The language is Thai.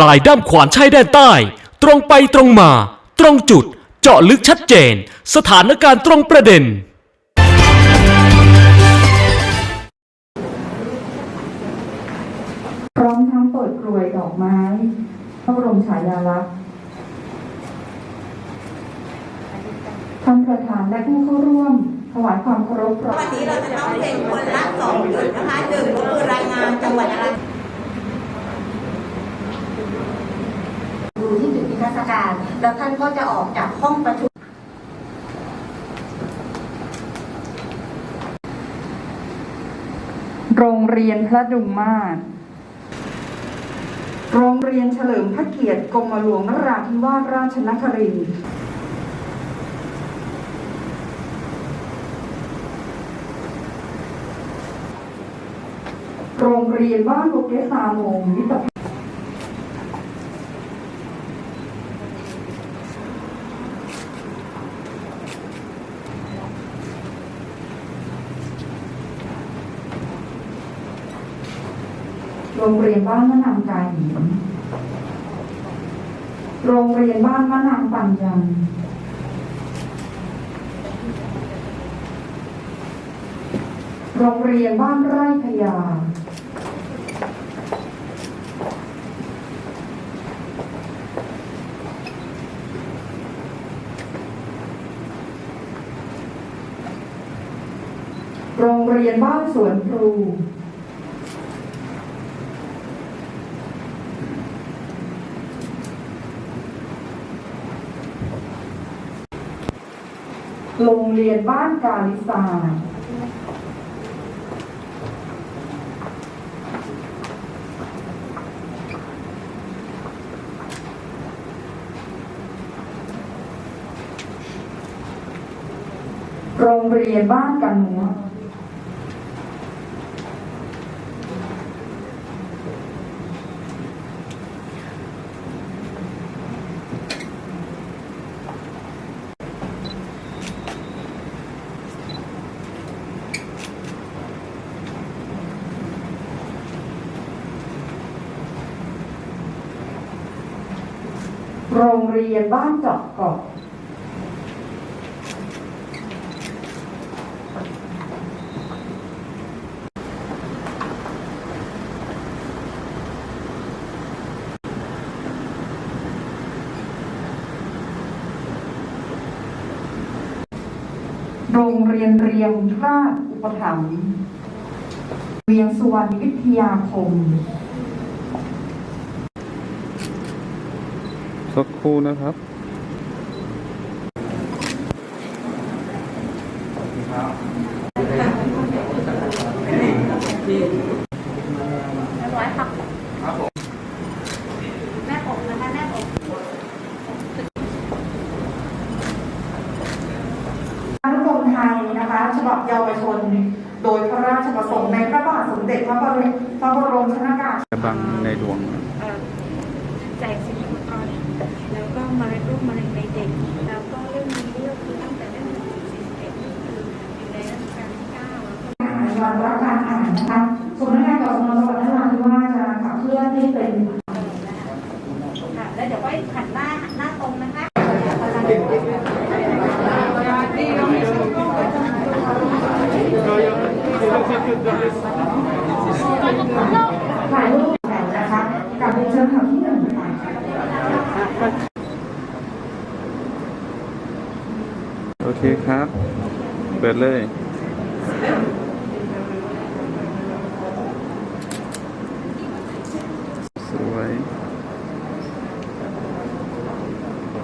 ปลายด้ามขวานใช้แดนใต้ ตรงไปตรงมา ตรงจุด เจาะลึกชัดเจน สถานการณ์ตรงประเด็น พร้อมทั้งเปิดกรวยดอกไม้พระบรมฉายาลักษณ์ท่านประธานและผู้เข้าร่วมถวายความเคารพพร้อมวันนี้เราจะต้องเป็นคนละสองจุดนะคะหนึ่งก็คือรายงานจังหวัดอะไร ดูที่จุดนิทรรศ การ แล้วท่านก็จะออกจากห้องประชุมโรงเรียนพระดุงมาศโรงเรียนเฉลิมพระเกียรติกรมหลวงนราธิวาสราชนครินทร์โรงเรียนบ้านโบเกสาโมงวิทยา โรงเรียนบ้านมะนางกายหินโรงเรียนบ้านมะนางปัญญังโรงเรียนบ้านไร่พยา โรงเรียนบ้านสวนพลู โรงเรียนบ้านกาลิซาโรงเรียนบ้านกันหัว โรงเรียนบ้านเจาะเกาะโรงเรียนเรียงราชอุปถัมภ์เวียงสุวรรณวิทยาคม สักครู่นะครับแม่ผมนะคะแม่ผมอนุกรมไทยนะคะฉบับเยาวชน โดยพระราชประสงค์ในพระบาทสมเด็จพระบรมพระบรมชนากาธิกระบังในหลวง แล้วก็วันรักการอ่านนะคะสำนักงานกสมจังหวัดนราธิวาสจะขับเคลื่อนให้เป็นค่ะแล้วเดี๋ยวก็หันหน้าหันหน้าตรงนะคะถ่ายรูปแถวนะคะกับเป็นเชิญข่าวที่หนึ่งค่ะโอเคครับ เปิดเลยค